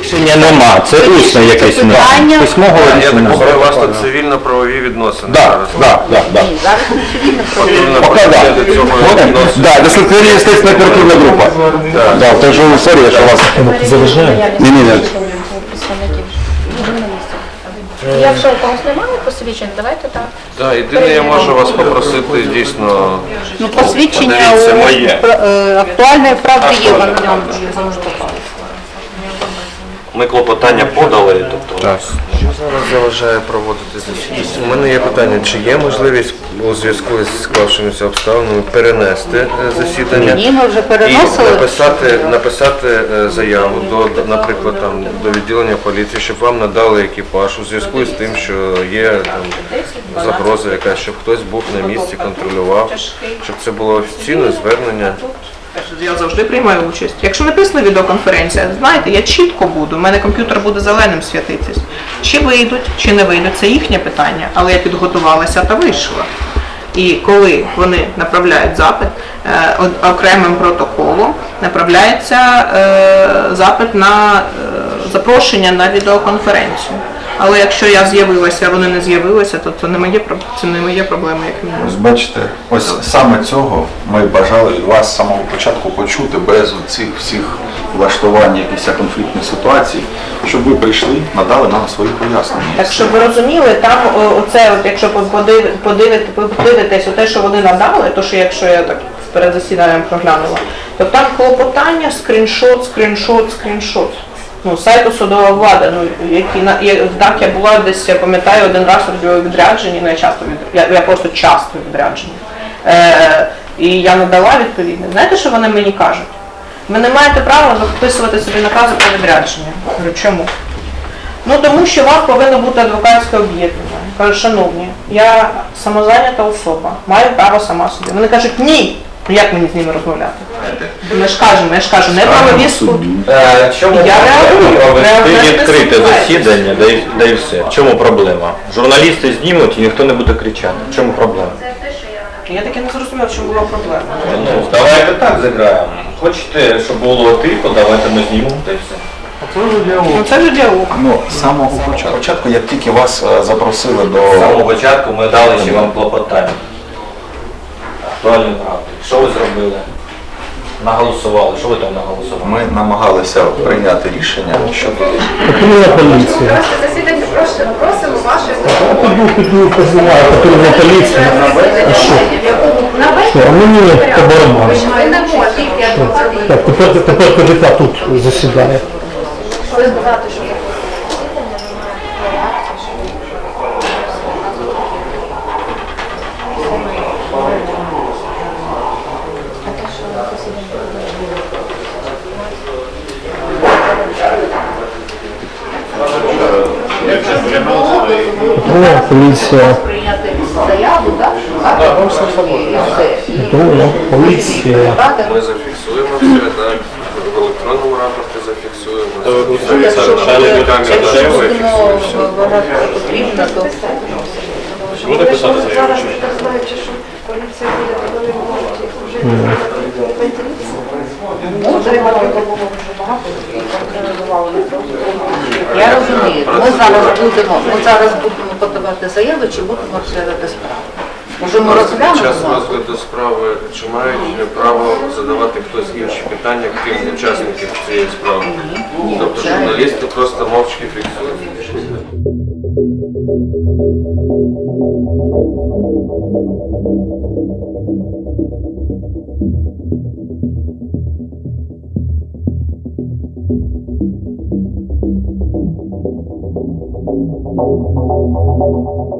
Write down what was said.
Рішення нема, це усне якесь нас. питання. Письмового Я рішення так у вас тут цивільно-правові відносини Да, зараз. да, да, да. Ні, зараз не цивільне Потрібно Пока да. до цього відносини. Да, дослідкові слідчо оперативна група. Да, так що сорі, що вас заважає. Ні, ні, ні. Якщо у когось немає посвідчень, давайте так. Да, єдине, я можу вас попросити дійсно. Ну, посвідчення Подивіться у моє. е, актуальної правди є, в ньому Ми клопотання подали, тобто. Що зараз заважає проводити засідання? У мене є питання, чи є можливість у зв'язку з склавшимися обставинами перенести е, засідання? Ні, ми вже І переносили. написати, написати е, заяву до, наприклад, там, до відділення поліції, щоб вам надали екіпаж у зв'язку з тим, що є там, загроза якась, щоб хтось був на місці, контролював, щоб це було офіційне звернення. Я завжди приймаю участь. Якщо написано відеоконференція, знаєте, я чітко буду, у мене комп'ютер буде зеленим світитись. Чи вийдуть, чи не вийдуть, це їхнє питання, але я підготувалася та вийшла. І коли вони направляють запит е, окремим протоколом, направляється е, запит на е, запрошення на відеоконференцію. Але якщо я з'явилася, а вони не з'явилися, то це не моє про- це не моє проблема, як мінімум. Ось бачите, ось саме цього ми бажали від вас з самого початку почути без цих всіх влаштувань якихось конфліктних ситуацій, щоб ви прийшли, надали нам свої пояснення. Так щоб ви розуміли, там оце, от, якщо подив- подивити, подивитесь те, що вони надали, то що якщо я так перед засіданням проглянула, то там клопотання, скріншот, скріншот, скріншот. Ну, сайту судова влада, ну які на я, так я була десь, я пам'ятаю, один раз у відрядженні, ну я часто від я, я просто часто відряджені. Е, і я надала відповідне. Знаєте, що вони мені кажуть? Ви не маєте права записувати собі накази про відрядження. Я чому? Ну тому що у вас повинно бути адвокатське об'єднання. Кажу, шановні, я самозайнята особа, маю право сама собі. Вони кажуть, ні. Ну як мені з ними розмовляти? Ми ж кажемо, я ж кажу, не правові суд. Е, Чому Я реагую, провести реагую, відкрите засідання, да і, да і все. В чому проблема? Журналісти знімуть і ніхто не буде кричати. В чому проблема? Я таки не зрозуміла, в чому була проблема. Ну, давайте так зіграємо. Хочете, щоб було тихо, давайте ми знімемо та й все. Ну це ж діалог. Ну, з самого початку, початку, як тільки вас е, запросили З самого початку ми дали ще вам клопотання. Актуальні правди. Що ви зробили? Наголосували. Що ви там наголосували? ми намагалися прийняти рішення щодо Просто засідання просимо, просимо вашої допомоги. Поліцію. А що? Що, а мені по барабану. Ви не можете. Так, тепер, тепер КДК тут засідає. Що Патрульна поліція. прийняти заяву, так? Поліція. Ми зафіксуємо все, так, в електронному рапорті зафіксуємо. Якщо так, будемо зафіксуємо все. потрібно, Буде писати заяву? зараз так знаючи, що поліція буде подавати вже я розумію. Ми зараз будемо, ми зараз будемо подавати заяви чи будемо розглядати справу. Може ми Під час розгляду справи чи мають право задавати хтось інші питання, крім учасників цієї справи? Тобто журналісти просто мовчки фіксують. Thank Thank you.